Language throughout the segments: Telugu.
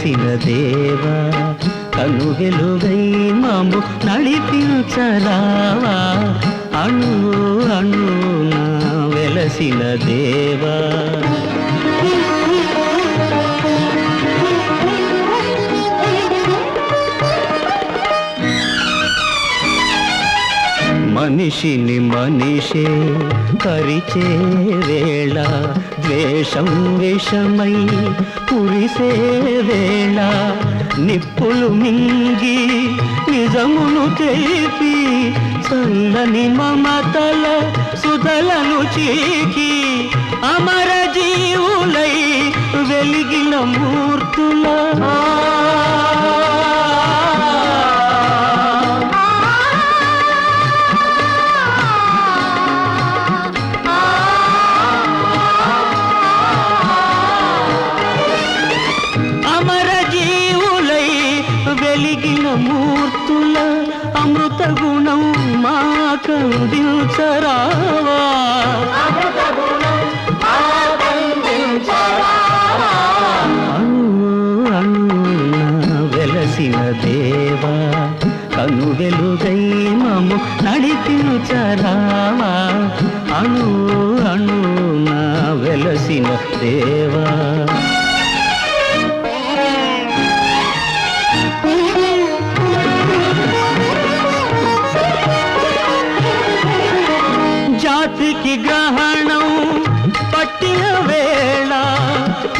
చేసిన దేవా కనుగెలుగై మాము నడిపించరావా అణు అణు వెలసిన దేవా మనిషిని మనిషే కరిచే వేళ ద్వేషం విషమై కురిసే వేళ. నిప్పులు మింగి నిజమును తెలిపి చల్లని మమతల సుధలను చీకి అమర జీవులై వెలిగిన మూర్తుల మాకందించరావా వెలసిన దేవా కను వెలుగై మము నడిపించరావా? అణు అణు నా వెలసిన దేవా వారికి గ్రహణం పట్టిన వేళ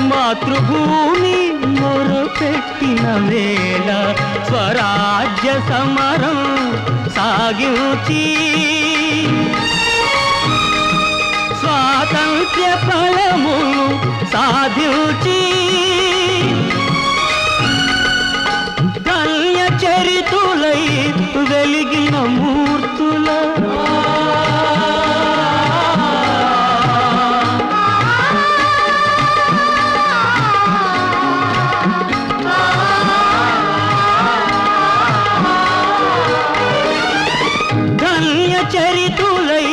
మాతృభూమి మొరపెట్టిన వేళ స్వరాజ్య సమరం సాగించి. స్వాతంత్ర్య ఫలమును సాధించి. కల్య చరితులై వెలిగినము చరితులై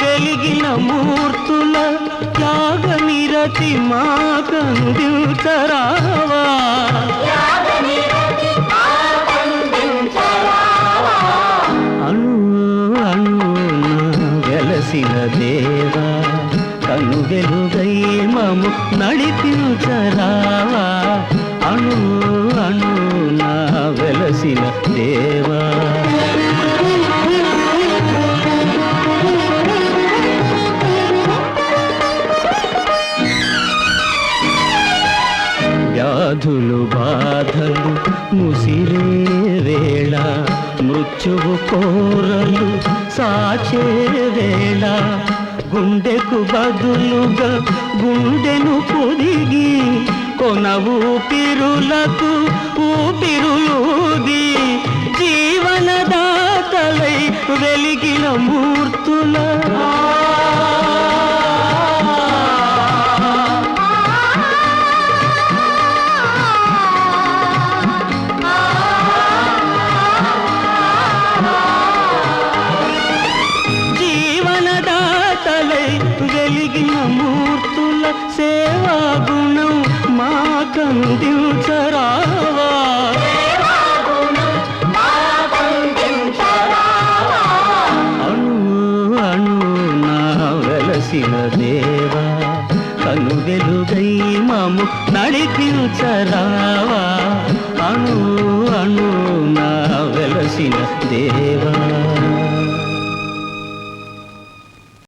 వెలిగిన మూర్తుల త్యాగ నిరతి మాకందించరావా. అణు అణు వెలసిన దేవా కను వెలుగై మము నడిపించరావా. అణు అణు నా వెలసిన దేవా వ్యాధులు బాధలు ముసిరే వేళ మృత్యువు కోరలు సాచే వేళ. గుండెకు బదులుగా గుండెను పొదిగి కొన ఊపిరులకు ఊపిరులూది జీవనదాతలై వెలిగిన మూర్తుల వెలిగిన మూర్తుల సేవా గుణం మాకందించరావా. అణు అణు నా వెలసిన దేవా కను వెలుగై మము నడిపించరావా. అణు అణు నా వెలసిన దేవా.